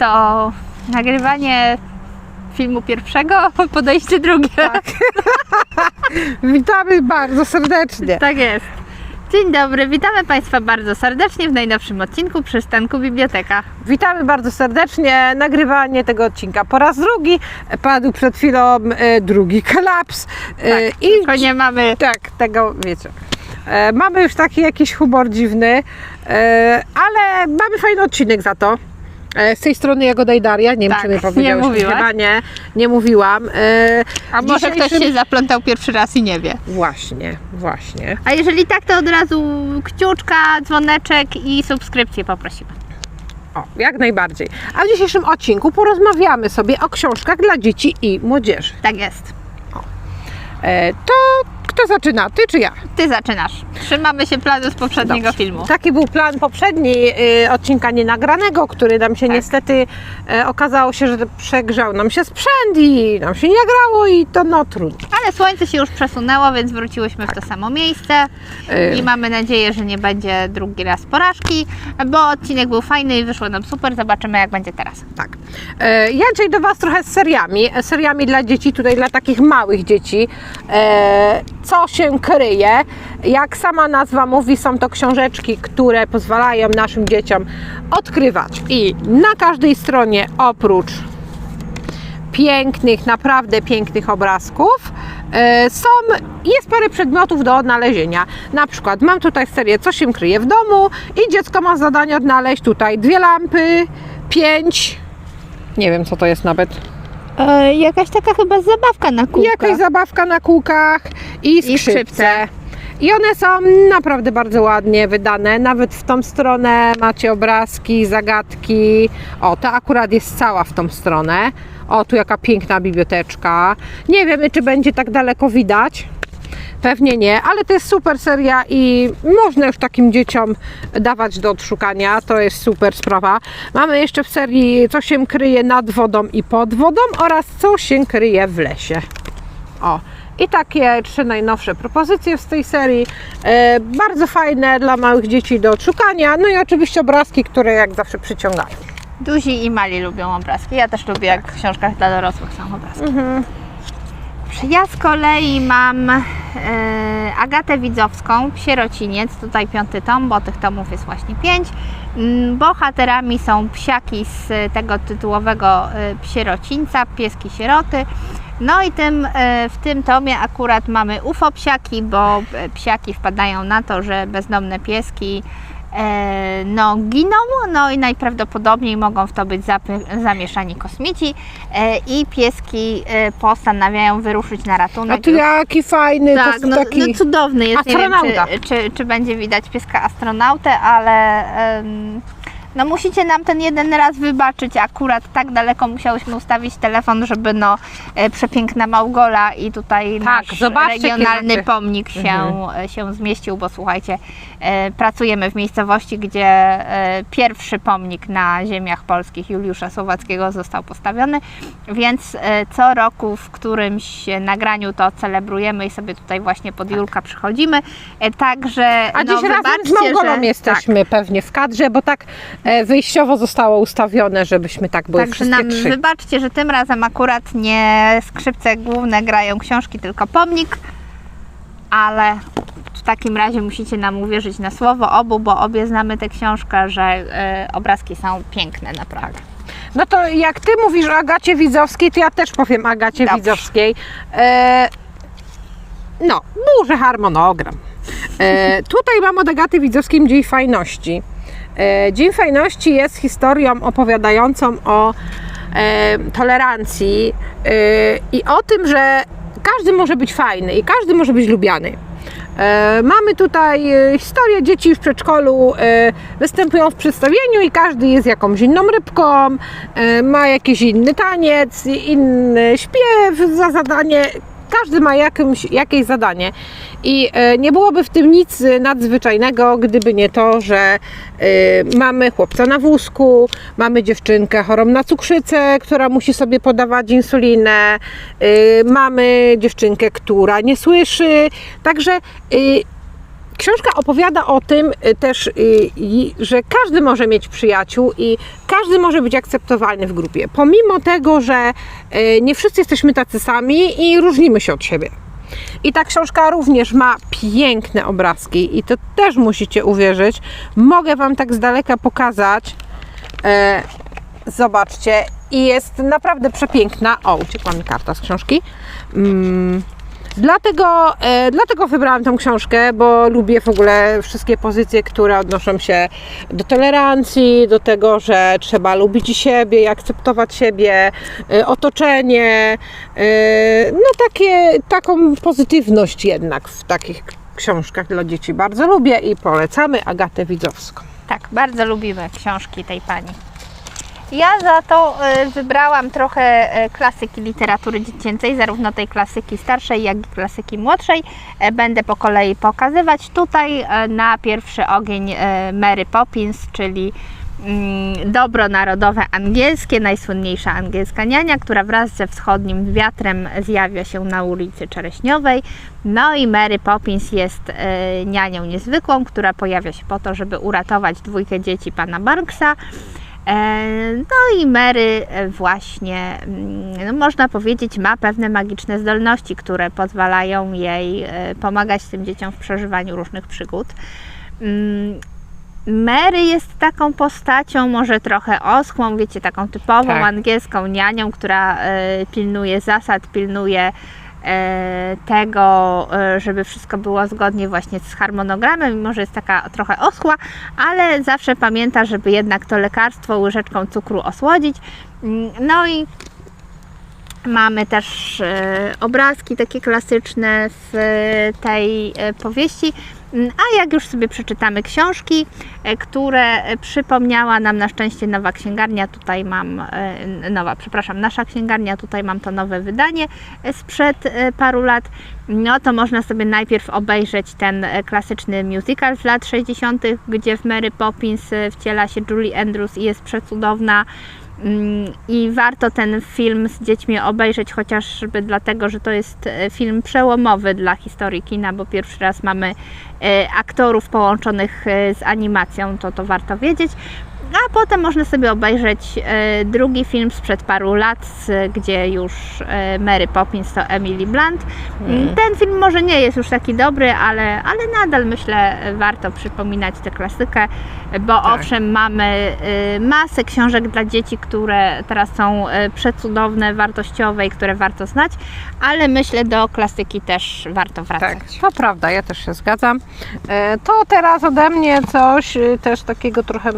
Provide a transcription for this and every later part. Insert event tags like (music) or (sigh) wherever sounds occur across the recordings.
To nagrywanie filmu pierwszego, (laughs) podejście drugie. Tak, (laughs) Witamy bardzo serdecznie. jest. Dzień dobry, witamy Państwa bardzo serdecznie w najnowszym odcinku Przystanku Biblioteka. Witamy bardzo serdecznie. Nagrywanie tego odcinka po raz drugi. Padł przed chwilą e, drugi kolaps. E, Tak, tylko nie mamy... tak, tego wiecie. E, mamy już taki jakiś humor dziwny, e, ale mamy fajny odcinek za to. E, z tej strony Jagoda i Daria. Nie wiem, Tak, czy my (laughs) nie powiedziałyśmy. mówiłaś. Chyba nie, nie mówiłam. E, A może dzisiejszym- ktoś się zaplątał pierwszy raz i nie wie. Właśnie, właśnie. A jeżeli tak, to od razu kciuczka, dzwoneczek i subskrypcję poprosimy. O, jak najbardziej. A w dzisiejszym odcinku porozmawiamy sobie o książkach dla dzieci i młodzieży. Tak jest. E, to kto zaczyna? Ty czy ja? Ty zaczynasz. Trzymamy się planu z poprzedniego Dobrze. filmu. Taki był plan poprzedni y, odcinka nienagranego, który nam się Tak. niestety e, okazało się, że przegrzał nam się sprzęt i nam się nie nagrało i to no trudno. Ale słońce się już przesunęło, więc wróciłyśmy w to samo miejsce Y. i mamy nadzieję, że nie będzie drugi raz porażki, bo odcinek był fajny i wyszło nam super. Zobaczymy, jak będzie teraz. Tak. E, Ja dzisiaj do Was trochę z seriami, e, seriami dla dzieci, tutaj dla takich małych dzieci. E, Co się kryje? Jak sama nazwa mówi, są to książeczki, które pozwalają naszym dzieciom odkrywać i na każdej stronie oprócz pięknych, naprawdę pięknych obrazków. Są, jest parę przedmiotów do odnalezienia. Na przykład mam tutaj serię Co się kryje w domu i dziecko ma zadanie odnaleźć tutaj dwie lampy, pięć, nie wiem co to jest nawet, E, jakaś taka chyba zabawka na kółkach. jakaś zabawka na kółkach i I skrzypce. skrzypce. I one są naprawdę bardzo ładnie wydane. Nawet w tą stronę macie obrazki, zagadki. O, ta akurat jest cała w tą stronę. O, tu jaka piękna biblioteczka. Nie wiemy, czy będzie tak daleko widać. Pewnie nie, ale to jest super seria i można już takim dzieciom dawać do odszukania. To jest super sprawa. Mamy jeszcze w serii Co się kryje nad wodą i pod wodą oraz Co się kryje w lesie. O, i takie trzy najnowsze propozycje z tej serii. E, bardzo fajne dla małych dzieci do odszukania. No i oczywiście obrazki, które jak zawsze przyciągają. Duzi i mali lubią obrazki. Ja też lubię, jak w książkach dla dorosłych są obrazki. Ja z kolei mam e, Agatę Widzowską, Sierociniec, tutaj piąty tom, bo tych tomów jest właśnie pięć. Mm, Bohaterami są psiaki z tego tytułowego e, Psierocińca, pieski sieroty. No i tym, e, w tym tomie akurat mamy UFO psiaki, bo e, psiaki wpadają na to, że bezdomne pieski no, giną, no i najprawdopodobniej mogą w to być zamieszani kosmici e, i pieski e, postanawiają wyruszyć na A ratunek. tu jaki fajny, tak, to no, taki... no cudowny jest. Nie wiem, Astronauta. czy, czy, czy będzie widać pieska astronautę, ale no musicie nam ten jeden raz wybaczyć. Akurat tak daleko musiałyśmy ustawić telefon, żeby no e, przepiękna Małgola i tutaj Tak, nasz regionalny pomnik się, Mhm. e, się zmieścił, bo słuchajcie, e, pracujemy w miejscowości, gdzie e, pierwszy pomnik na ziemiach polskich Juliusza Słowackiego został postawiony, więc e, co roku w którymś nagraniu to celebrujemy i sobie tutaj właśnie pod Julka przychodzimy. E, Także A no, dziś razem z Małgolą że- jesteśmy pewnie w kadrze, bo tak e, wyjściowo zostało ustawione, żebyśmy tak były Także wszystkie nam trzy. wybaczcie, że tym razem akurat nie skrzypce główne grają książki, tylko pomnik, ale w takim razie musicie nam uwierzyć na słowo obu, bo obie znamy tę książkę, że e, obrazki są piękne naprawdę. No to jak ty mówisz o Agacie Widzowskiej, to ja też powiem Agacie Dobrze. Widzowskiej. E, no, duży harmonogram. E, tutaj mam od Agaty Widzowskiej Dzień Fajności. E, Dzień Fajności jest historią opowiadającą o e, tolerancji e, i o tym, że każdy może być fajny i każdy może być lubiany. E, Mamy tutaj e, historię dzieci w przedszkolu, e, występują w przedstawieniu i każdy jest jakąś inną rybką, ma jakiś inny taniec, inny śpiew za zadanie. Każdy ma jakimś, jakieś zadanie. I e, nie byłoby w tym nic nadzwyczajnego, gdyby nie to, że e, mamy chłopca na wózku, mamy dziewczynkę chorą na cukrzycę, która musi sobie podawać insulinę, e, mamy dziewczynkę, która nie słyszy, także książka opowiada o tym y, też, y, że każdy może mieć przyjaciół i każdy może być akceptowalny w grupie. Pomimo tego, że y, nie wszyscy jesteśmy tacy sami i różnimy się od siebie. I ta książka również ma piękne obrazki i to też musicie uwierzyć. Mogę Wam tak z daleka pokazać. E, zobaczcie. I jest naprawdę przepiękna. O, uciekła mi karta z książki. Mm. Dlatego, e, dlatego wybrałam tą książkę, bo lubię w ogóle wszystkie pozycje, które odnoszą się do tolerancji, do tego, że trzeba lubić siebie i akceptować siebie, e, otoczenie. e, No takie, taką pozytywność jednak w takich książkach dla dzieci bardzo lubię i polecamy Agatę Widzowską. Tak, bardzo lubimy książki tej pani. Ja za to y, wybrałam trochę y, klasyki literatury dziecięcej, zarówno tej klasyki starszej, jak i klasyki młodszej. E, Będę po kolei pokazywać. Tutaj e, na pierwszy ogień e, Mary Poppins, czyli mm, dobro narodowe angielskie, najsłynniejsza angielska niania, która wraz ze wschodnim wiatrem zjawia się na ulicy Czereśniowej. No i Mary Poppins jest e, nianią niezwykłą, która pojawia się po to, żeby uratować dwójkę dzieci pana Banksa. E, No i Mary e, właśnie, mm, no można powiedzieć, ma pewne magiczne zdolności, które pozwalają jej e, pomagać tym dzieciom w przeżywaniu różnych przygód. Mm, Mary jest taką postacią, może trochę oschłą, wiecie, taką typową Tak. angielską nianią, która pilnuje zasad, pilnuje tego, e, żeby wszystko było zgodnie właśnie z harmonogramem, mimo że jest taka trochę oschła, ale zawsze pamięta, żeby jednak to lekarstwo łyżeczką cukru osłodzić. Mm, No i Mamy też e, obrazki takie klasyczne w e, tej e, powieści. Mm, A jak już sobie przeczytamy książki, e, które e, przypomniała nam na szczęście nowa księgarnia, tutaj mam, e, nowa, przepraszam, nasza księgarnia, tutaj mam to nowe wydanie sprzed paru lat, no to można sobie najpierw obejrzeć ten klasyczny musical z lat 60., gdzie w Mary Poppins wciela się Julie Andrews i jest przecudowna. Mm, I warto ten film z dziećmi obejrzeć, chociażby dlatego, że to jest e, film przełomowy dla historii kina, bo pierwszy raz mamy e, aktorów połączonych e, z animacją, to to warto wiedzieć. A potem można sobie obejrzeć e, drugi film sprzed paru lat, gdzie już e, Mary Poppins to Emily Blunt. Mm, Ten film może nie jest już taki dobry, ale, ale nadal myślę e, warto przypominać tę klasykę, bo owszem mamy y, masę książek dla dzieci, które teraz są przecudowne, wartościowe i które warto znać, ale myślę do klasyki też warto wracać. Tak, to prawda, ja też się zgadzam. E, To teraz ode mnie coś też takiego trochę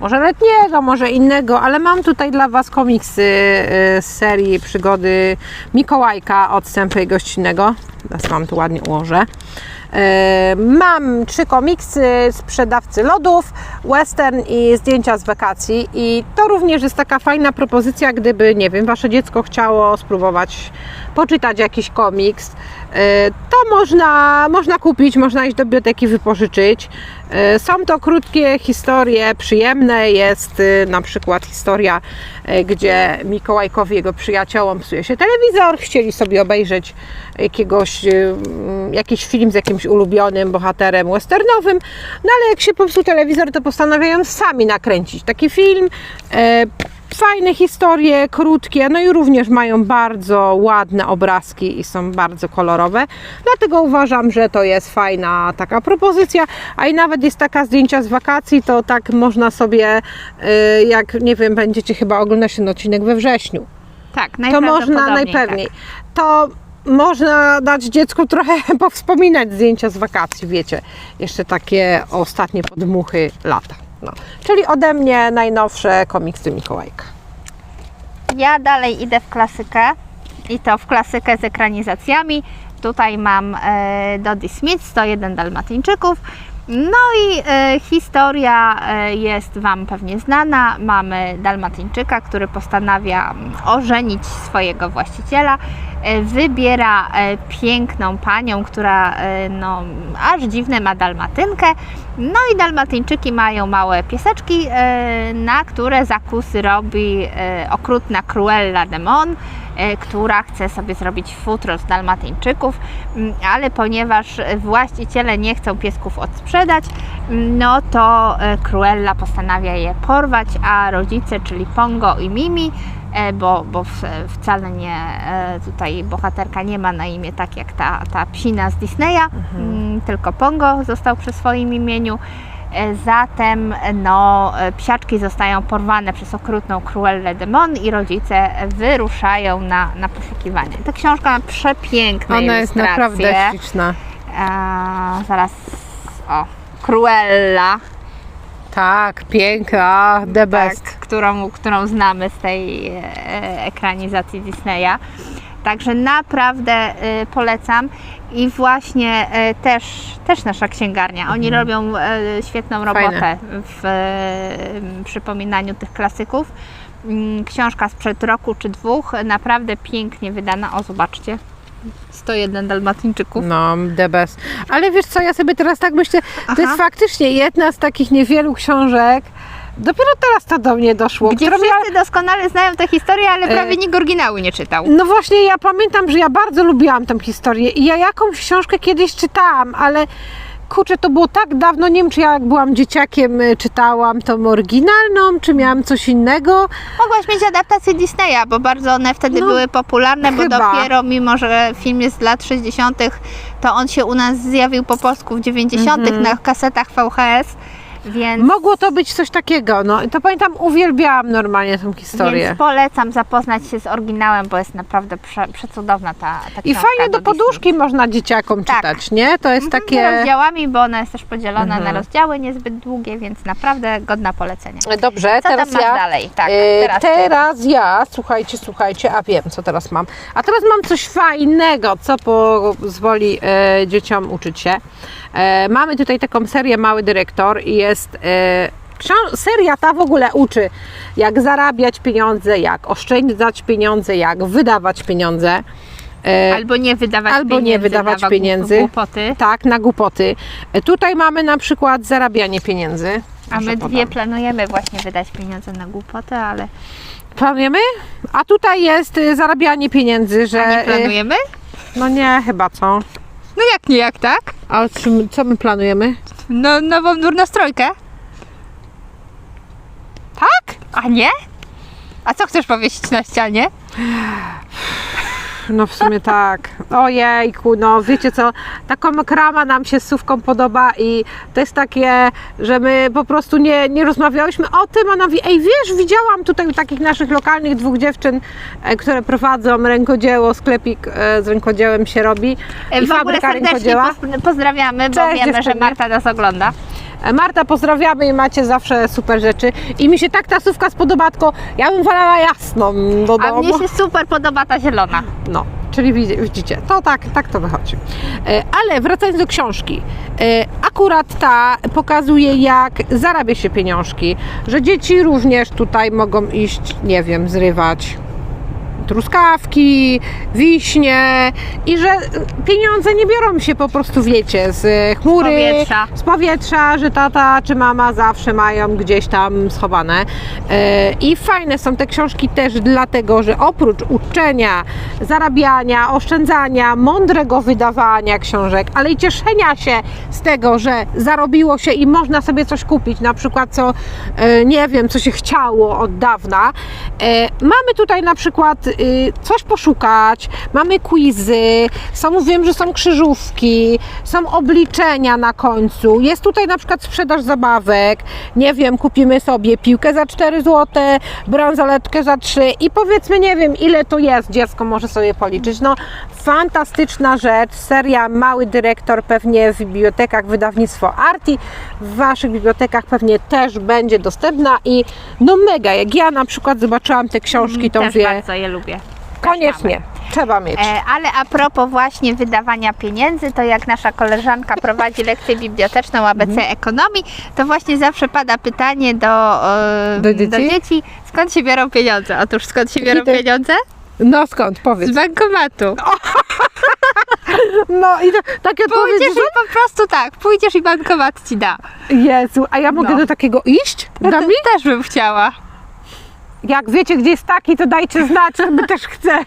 może letniego, może innego, ale mam tutaj dla Was komiksy y, z serii przygody Mikołajka od Sępy Gościnnego. Teraz Wam tu ładnie ułożę. E, Mam trzy komiksy, sprzedawcy lodów, western i zdjęcia z wakacji. I to również jest taka fajna propozycja, gdyby, nie wiem, Wasze dziecko chciało spróbować poczytać jakiś komiks. E, To można, można kupić, można iść do biblioteki wypożyczyć. E, Są to krótkie historie, przyjemne. Jest e, na przykład historia, e, gdzie Mikołajkowi jego przyjaciołom psuje się telewizor, chcieli sobie obejrzeć jakiegoś, e, mm, jakiś film z jakimś ulubionym bohaterem westernowym, no ale jak się popsuł telewizor, to postanawiają sami nakręcić taki film. Fajne historie, krótkie, no i również mają bardzo ładne obrazki i są bardzo kolorowe. Dlatego uważam, że to jest fajna taka propozycja. A i nawet jest taka zdjęcia z wakacji, to tak można sobie, y, jak nie wiem, będziecie chyba oglądać ten odcinek we wrześniu, Tak, to można najpewniej. To można dać dziecku trochę (laughs) powspominać zdjęcia z wakacji, wiecie, jeszcze takie ostatnie podmuchy lata. Czyli ode mnie najnowsze komiksy Mikołajka. Ja dalej idę w klasykę i to w klasykę z ekranizacjami. Tutaj mam e, Dodie Smith, 101 Dalmatyńczyków. No i e, historia e, jest Wam pewnie znana. Mamy Dalmatyńczyka, który postanawia mm, ożenić swojego właściciela. E, wybiera e, piękną panią, która e, no, aż dziwne ma dalmatynkę. No i dalmatyńczyki mają małe pieseczki, e, na które zakusy robi e, okrutna Cruella de Mon. E, która chce sobie zrobić futro z dalmatyńczyków, mm, ale ponieważ właściciele nie chcą piesków odsprzedać, mm, no to e, Cruella postanawia je porwać, a rodzice, czyli Pongo i Mimi, e, bo, bo wcale nie, tutaj bohaterka nie ma na imię tak jak ta, ta psina z Disneya, mm, tylko Pongo został przy swoim imieniu. E, Zatem no, e, psiaczki zostają porwane przez okrutną Cruellę de Mon i rodzice wyruszają na, na poszukiwanie. Ta książka ma przepiękne Ona jest naprawdę śliczna. E, zaraz, o, Cruella, Tak, piękna, the best. tak, którą, którą znamy z tej ekranizacji Disneya. Także naprawdę polecam i właśnie e, też, też nasza księgarnia. Oni robią e, świetną robotę Fajne. w e, przypominaniu tych klasyków. Mm, Książka sprzed roku czy dwóch, naprawdę pięknie wydana. O, zobaczcie. 101 Dalmatyńczyków. No, the best. Ale wiesz co, ja sobie teraz tak myślę, Aha. to jest faktycznie jedna z takich niewielu książek, dopiero teraz to do mnie doszło, Gdzie którą ja wszyscy doskonale znają tę historię, ale prawie E, nikt oryginału nie czytał. No właśnie, ja pamiętam, że ja bardzo lubiłam tę historię i ja jakąś książkę kiedyś czytałam, ale kurczę, to było tak dawno, nie wiem czy ja jak byłam dzieciakiem y, czytałam tą oryginalną, czy miałam coś innego. Mogłaś mieć adaptację Disneya, bo bardzo one wtedy No, były popularne, bo chyba. dopiero mimo, że film jest z lat 60., to on się u nas zjawił po polsku w 90. Mhm. na kasetach VHS, więc, Mogło to być coś takiego, no i to pamiętam, uwielbiałam normalnie tę historię. więc polecam zapoznać się z oryginałem, bo jest naprawdę prze, przecudowna ta, ta I książka fajnie do Disney. poduszki można dzieciakom Tak. czytać, nie? To jest Mhm, takie... rozdziałami, bo ona jest też podzielona Mhm. na rozdziały niezbyt długie, więc naprawdę godna polecenia. Dobrze, Co tam teraz masz ja. dalej? Tak, e, teraz ty. teraz ja, słuchajcie, słuchajcie, a wiem, co teraz mam. A teraz mam coś fajnego, co pozwoli e, dzieciom uczyć się. E, mamy tutaj taką serię Mały Dyrektor i jest. E, ksią- Seria ta w ogóle uczy, jak zarabiać pieniądze, jak oszczędzać pieniądze, jak wydawać pieniądze. E, Albo nie wydawać albo nie pieniędzy wydawać na pieniędzy. głupoty. tak, na głupoty. E, Tutaj mamy na przykład zarabianie pieniędzy. A my podam. dwie planujemy właśnie wydać pieniądze na głupotę, ale Planujemy? A tutaj jest y, zarabianie pieniędzy, że. nie y, planujemy? No nie, chyba co. No jak nie, jak tak? A czy, my- co my planujemy? No, nową durnostrojkę. Tak? A nie? A co chcesz powiesić na ścianie? No w sumie tak. Ojejku, no wiecie co, taką krama nam się z Sówką podoba i to jest takie, że my po prostu nie, nie rozmawiałyśmy o tym, ona mówi, ej wiesz, widziałam tutaj takich naszych lokalnych dwóch dziewczyn, e, które prowadzą rękodzieło, sklepik e, z rękodziełem się robi i E, w ogóle fabryka serdecznie rękodzieła. poz- pozdrawiamy, bo Cześć, wiemy, że dziewczyny. Marta nas ogląda. E, Marta, pozdrawiamy i macie zawsze super rzeczy. I mi się tak ta sówka spodoba, tylko ja bym wolała jasną do A domu. mnie się super podoba ta zielona. No, czyli widzi- widzicie, to tak, tak to wychodzi. E, Ale wracając do książki, e, akurat ta pokazuje, jak zarabia się pieniążki, że dzieci również tutaj mogą iść, nie wiem, zrywać truskawki, wiśnie i że pieniądze nie biorą się po prostu, wiecie, z chmury, powietrza. z powietrza, że tata czy mama zawsze mają gdzieś tam schowane. E, I fajne są te książki też dlatego, że oprócz uczenia, zarabiania, oszczędzania, mądrego wydawania książek, ale i cieszenia się z tego, że zarobiło się i można sobie coś kupić, na przykład co, e, nie wiem, co się chciało od dawna. E, Mamy tutaj na przykład coś poszukać, mamy quizy, są, wiem, że są krzyżówki, są obliczenia na końcu, jest tutaj na przykład sprzedaż zabawek, nie wiem, kupimy sobie piłkę za 4 zł, bransoletkę za 3 i powiedzmy, nie wiem, ile to jest, dziecko może sobie policzyć. No, fantastyczna rzecz, seria Mały Dyrektor pewnie w bibliotekach wydawnictwo Arti, w Waszych bibliotekach pewnie też będzie dostępna i no mega, jak ja na przykład zobaczyłam te książki, to Też mówię, bardzo je lubię. koniecznie, trzeba mieć. E, ale a propos właśnie wydawania pieniędzy, to jak nasza koleżanka prowadzi (laughs) lekcję biblioteczną ABC Mhm. Ekonomii, to właśnie zawsze pada pytanie do, e, Do dzieci? skąd się biorą pieniądze? Otóż skąd się biorą pieniądze? No skąd, Z powiedz. bankomatu. No i to, takie odpowiedzi, Pójdziesz i po prostu tak, pójdziesz i bankomat ci da. Jezu, a ja mogę No. do takiego iść? No Da to mi? też bym chciała. Jak wiecie, gdzie jest taki, to dajcie znać, my też chcemy.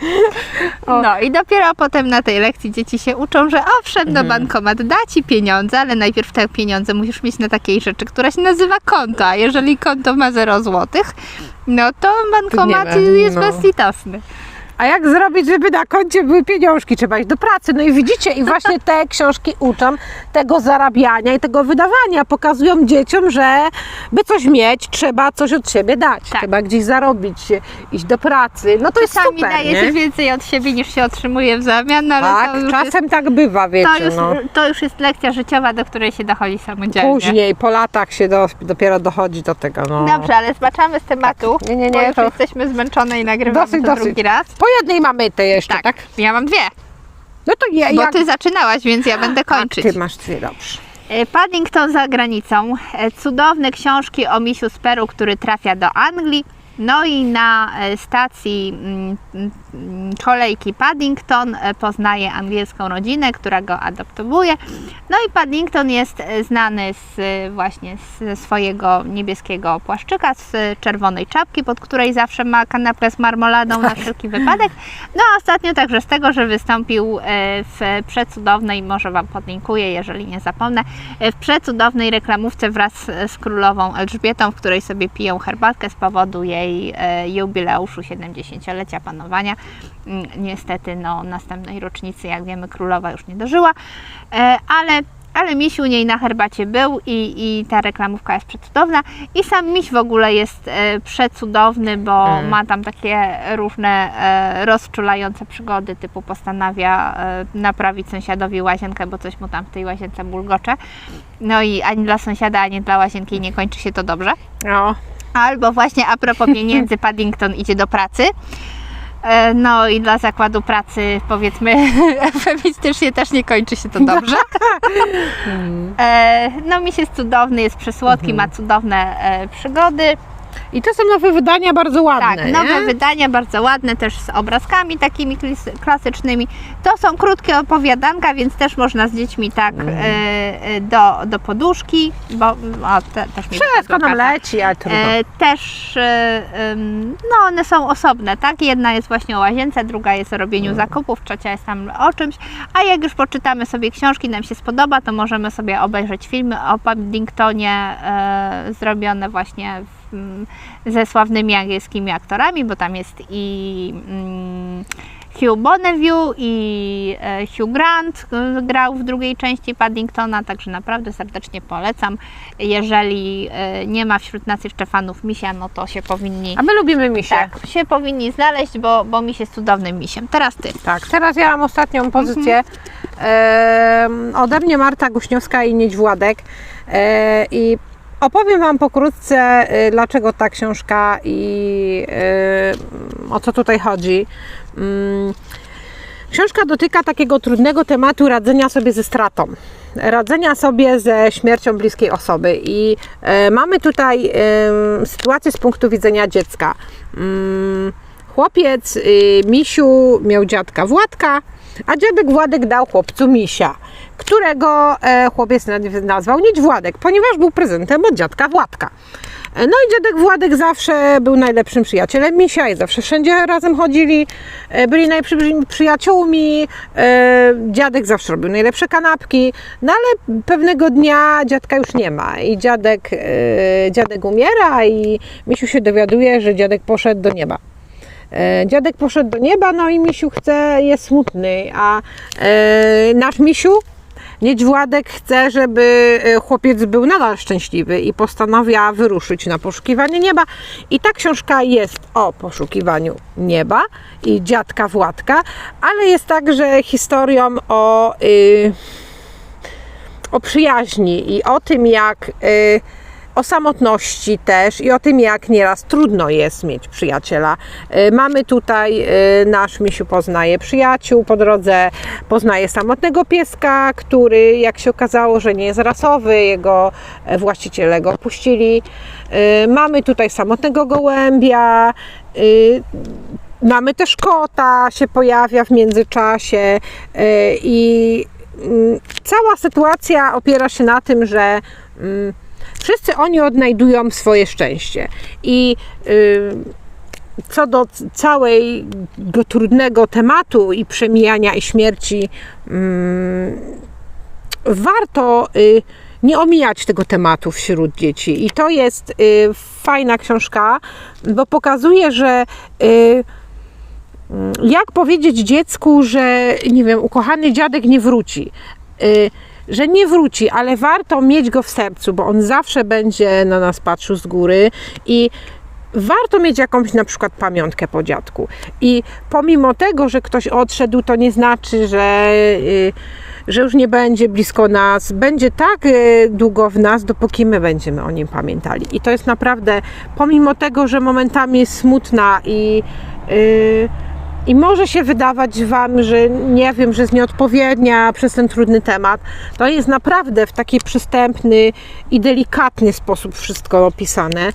(laughs) No i dopiero potem na tej lekcji dzieci się uczą, że owszem, no Mhm. bankomat da ci pieniądze, ale najpierw te pieniądze musisz mieć na takiej rzeczy, która się nazywa konto, a jeżeli konto ma 0 złotych, no to bankomat nie jest no. bezlitosny. A jak zrobić, żeby na koncie były pieniążki? Trzeba iść do pracy. No i widzicie, i właśnie (laughs) te książki uczą tego zarabiania i tego wydawania. Pokazują dzieciom, że by coś mieć, trzeba coś od siebie dać. Tak. Trzeba gdzieś zarobić, iść do pracy. No to jest Czasami super, daje nie? się więcej od siebie niż się otrzymuje w zamian, no ale Tak, to, już czasem tak bywa, jest, wiecie. to, już, no. to już jest lekcja życiowa, do której się dochodzi samodzielnie. Później, po latach się do, dopiero dochodzi do tego. No. Dobrze, ale zbaczamy z tematu, Tak. Nie, nie, bo nie, już to- jesteśmy zmęczone i nagrywamy Dosyć, to dosyć. drugi raz. Po jednej mamy te jeszcze, tak? Tak, ja mam dwie, No to ja, bo jak... ty zaczynałaś, więc ja będę kończyć. Ty masz dwie, dobrze. E, Paddington za granicą. E, Cudowne książki o misiu z Peru, który trafia do Anglii. No i na e, stacji mm, mm, kolejki Paddington e, poznaje angielską rodzinę, która go adoptowuje. No i Paddington jest e, znany z, właśnie ze swojego niebieskiego płaszczyka, z czerwonej czapki, pod której zawsze ma kanapkę z marmoladą na wszelki wypadek. No a ostatnio także z tego, że wystąpił w przecudownej, może Wam podlinkuję, jeżeli nie zapomnę, w przecudownej reklamówce wraz z królową Elżbietą, w której sobie piją herbatkę z powodu jej e, jubileuszu 70-lecia panowania. Mm, Niestety, no, następnej rocznicy, jak wiemy, królowa już nie dożyła, e, ale ale miś u niej na herbacie był i, i ta reklamówka jest przecudowna. I sam miś w ogóle jest e, przecudowny, bo Mm. ma tam takie różne e, rozczulające przygody, typu postanawia e, naprawić sąsiadowi łazienkę, bo coś mu tam w tej łazience bulgocze. No i ani dla sąsiada, ani dla łazienki nie kończy się to dobrze. No. Albo właśnie a propos pieniędzy, (laughs) Paddington idzie do pracy. E, No i dla zakładu pracy powiedzmy (laughs) eufemistycznie też nie kończy się to dobrze. (laughs) E, No miś jest cudowny, jest przesłodki, ma cudowne e, przygody. I to są nowe wydania bardzo ładne. Tak, nowe nie? wydania, bardzo ładne, też z obrazkami takimi klasycznymi. To są krótkie opowiadanka, więc też można z dziećmi tak Mhm. e, e, do, do poduszki, bo o, te, też mi Wszystko nam leci, ale trudno. E, też no one są osobne, tak? Jedna jest właśnie o łazience, druga jest o robieniu Mm. zakupów, trzecia jest tam o czymś, a jak już poczytamy sobie książki, nam się spodoba, to możemy sobie obejrzeć filmy o Paddingtonie zrobione właśnie w, mm, ze sławnymi angielskimi aktorami, bo tam jest i mm, Hugh Bonneville i e, Hugh Grant e, grał w drugiej części Paddingtona, także naprawdę serdecznie polecam. Jeżeli e, nie ma wśród nas jeszcze fanów misia, no to się powinni A my lubimy misie. tak, się powinni znaleźć, bo, bo miś jest cudownym misiem. Teraz ty. Tak, teraz ja mam ostatnią pozycję. Em, ode mnie Marta Guśniowska i Niedź Władek. E, I opowiem Wam pokrótce, e, dlaczego ta książka i e, o co tutaj chodzi. Mm, Książka dotyka takiego trudnego tematu radzenia sobie ze stratą, radzenia sobie ze śmiercią bliskiej osoby. I e, mamy tutaj sytuację z punktu widzenia dziecka. Mm, chłopiec y, Misiu miał dziadka Władka, a dziadek Władek dał chłopcu Misia, którego e, chłopiec na- nazwał Niedźwładek, ponieważ był prezentem od dziadka Władka. E, No i dziadek Władek zawsze był najlepszym przyjacielem Misia i zawsze wszędzie razem chodzili, e, byli najlepszymi przyjaciółmi, dziadek zawsze robił najlepsze kanapki, no ale pewnego dnia dziadka już nie ma i dziadek, dziadek umiera i Misiu się dowiaduje, że dziadek poszedł do nieba. Dziadek poszedł do nieba, no i Misiu chce, jest smutny, a nasz Misiu, Niedźwładek chce, żeby e, chłopiec był nadal szczęśliwy i postanawia wyruszyć na poszukiwanie nieba. I ta książka jest o poszukiwaniu nieba i dziadka Władka, ale jest także historią o, y, o przyjaźni i o tym, jak y, o samotności też i o tym, jak nieraz trudno jest mieć przyjaciela. Y, Mamy tutaj, y, nasz misiu poznaje przyjaciół po drodze, poznaje samotnego pieska, który jak się okazało, że nie jest rasowy, jego e, właściciele go opuścili. Y, Mamy tutaj samotnego gołębia, Mamy też kota, się pojawia w międzyczasie i mm, cała sytuacja opiera się na tym, że mm, wszyscy oni odnajdują swoje szczęście. I y, co do całego trudnego tematu i przemijania i śmierci, mm, warto y, nie omijać tego tematu wśród dzieci. I to jest y, fajna książka, bo pokazuje, że mm, jak powiedzieć dziecku, że nie wiem, ukochany dziadek nie wróci. Y, że nie wróci, ale warto mieć go w sercu, bo on zawsze będzie na nas patrzył z góry i warto mieć jakąś na przykład pamiątkę po dziadku. I pomimo tego, że ktoś odszedł, to nie znaczy, że, y, że już nie będzie blisko nas. Będzie tak y, długo w nas, dopóki my będziemy o nim pamiętali. I to jest naprawdę, pomimo tego, że momentami jest smutna i. y, i może się wydawać Wam, że nie wiem, że jest nieodpowiednia przez ten trudny temat. To jest naprawdę w taki przystępny i delikatny sposób wszystko opisane. E,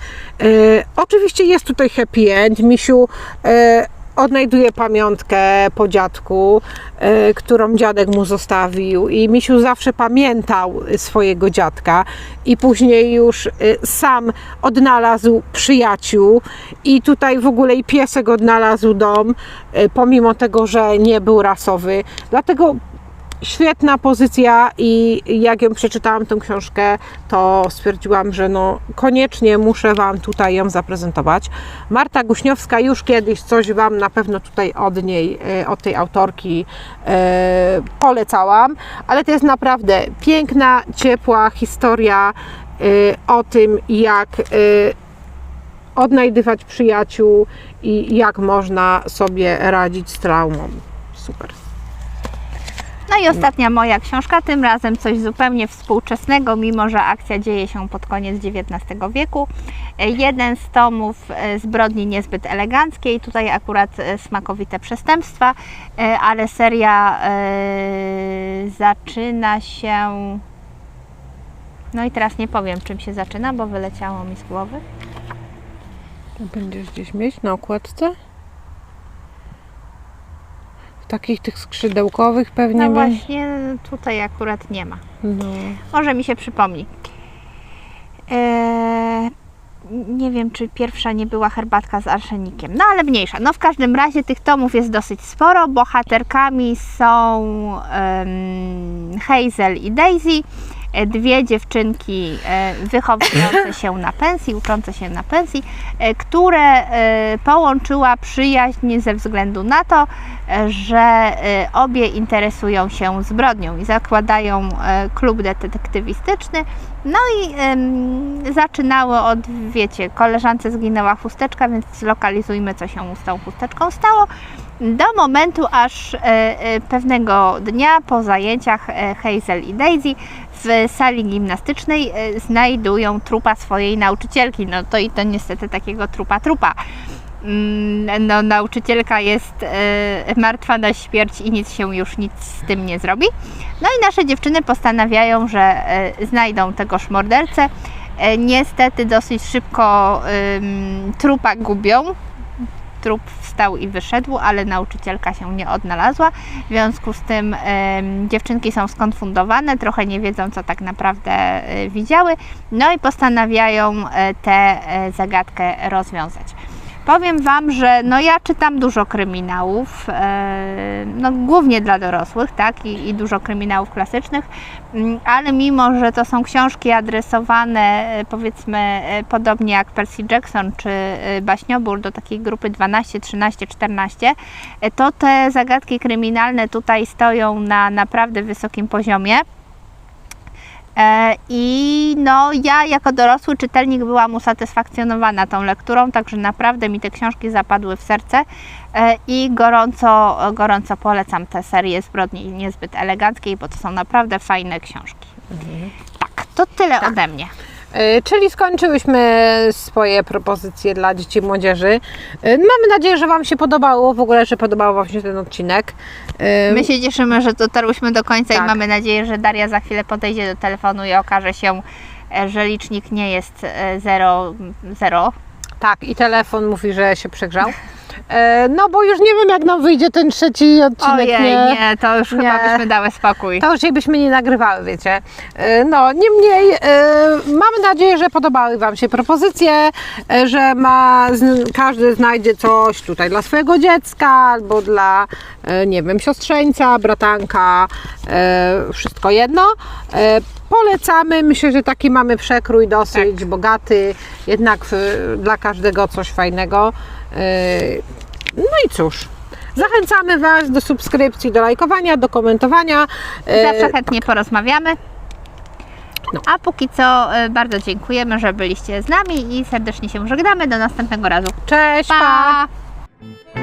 oczywiście jest tutaj happy end. Misiu e, odnajduje pamiątkę po dziadku, e, którą dziadek mu zostawił i Misiu zawsze pamiętał swojego dziadka i później już e, sam odnalazł przyjaciół i tutaj w ogóle i piesek odnalazł dom, e, pomimo tego, że nie był rasowy. Dlatego świetna pozycja i jak ją przeczytałam tę książkę, to stwierdziłam, że no koniecznie muszę Wam tutaj ją zaprezentować. Marta Guśniowska już kiedyś coś Wam na pewno tutaj od niej, e, od tej autorki e, polecałam, ale to jest naprawdę piękna, ciepła historia e, o tym, jak odnajdywać przyjaciół i jak można sobie radzić z traumą. Super. No i ostatnia moja książka, tym razem coś zupełnie współczesnego, mimo że akcja dzieje się pod koniec XIX wieku. Jeden z tomów e, zbrodni niezbyt eleganckiej, tutaj akurat e, smakowite przestępstwa, e, ale seria zaczyna się. No i teraz nie powiem czym się zaczyna, bo wyleciało mi z głowy. Będziesz gdzieś mieć na okładce? Takich tych skrzydełkowych pewnie No właśnie tutaj akurat nie ma. No. Może mi się przypomni. Eee, nie wiem, czy pierwsza nie była herbatka z arszenikiem. No ale mniejsza. No w każdym razie tych tomów jest dosyć sporo. Bohaterkami są em, Hazel i Daisy. E, Dwie dziewczynki e, wychowujące się na pensji, uczące się na pensji, e, które połączyła przyjaźń ze względu na to, że obie interesują się zbrodnią i zakładają klub detektywistyczny. No i zaczynały od, wiecie, koleżance zginęła chusteczka, więc zlokalizujmy, co się z tą chusteczką stało. Do momentu, aż pewnego dnia po zajęciach Hazel i Daisy w sali gimnastycznej e, znajdują trupa swojej nauczycielki. No to i to niestety takiego trupa trupa. Mm, No, nauczycielka jest e, martwa na śmierć i nic się już nic z tym nie zrobi. No i nasze dziewczyny postanawiają, że e, znajdą tegoż mordercę. Niestety dosyć szybko trupa gubią. Trup wstał i wyszedł, ale nauczycielka się nie odnalazła. W związku z tym dziewczynki są skonfundowane, trochę nie wiedzą, co tak naprawdę e, widziały. No i postanawiają e, tę e, zagadkę rozwiązać. Powiem Wam, że no ja czytam dużo kryminałów, e, no głównie dla dorosłych, tak, i, i dużo kryminałów klasycznych, mm, ale mimo, że to są książki adresowane e, powiedzmy e, podobnie jak Percy Jackson czy Baśniobór do takiej grupy 12, 13, 14, e, to te zagadki kryminalne tutaj stoją na naprawdę wysokim poziomie. E, I no, ja jako dorosły czytelnik byłam usatysfakcjonowana tą lekturą, także naprawdę mi te książki zapadły w serce e, i gorąco, gorąco polecam tę serię Zbrodni Niezbyt Eleganckiej, bo to są naprawdę fajne książki. Tak, to tyle ode mnie. E, Czyli skończyłyśmy swoje propozycje dla dzieci i młodzieży. E, Mamy nadzieję, że Wam się podobało, w ogóle, że podobał Wam się ten odcinek. E, My się cieszymy, że dotarłyśmy do końca Tak. i mamy nadzieję, że Daria za chwilę podejdzie do telefonu i okaże się, e, że licznik nie jest 0, 0 Tak, i telefon mówi, że się przegrzał. (laughs) E, no bo już nie wiem, jak nam wyjdzie ten trzeci odcinek. Ojej, nie? nie, to już chyba Nie. byśmy dały spokój. To już jej byśmy nie nagrywały, wiecie. E, No, niemniej e, mamy nadzieję, że podobały Wam się propozycje, że ma, każdy znajdzie coś tutaj dla swojego dziecka albo dla, nie wiem, siostrzeńca, bratanka, wszystko jedno. Polecamy, myślę, że taki mamy przekrój dosyć bogaty, jednak w, dla każdego coś fajnego. E, No i cóż, zachęcamy Was do subskrypcji, do lajkowania, do komentowania. E, Zawsze chętnie porozmawiamy. No. A póki co y, bardzo dziękujemy, że byliście z nami i serdecznie się żegnamy. Do następnego razu. Cześć, pa! Pa!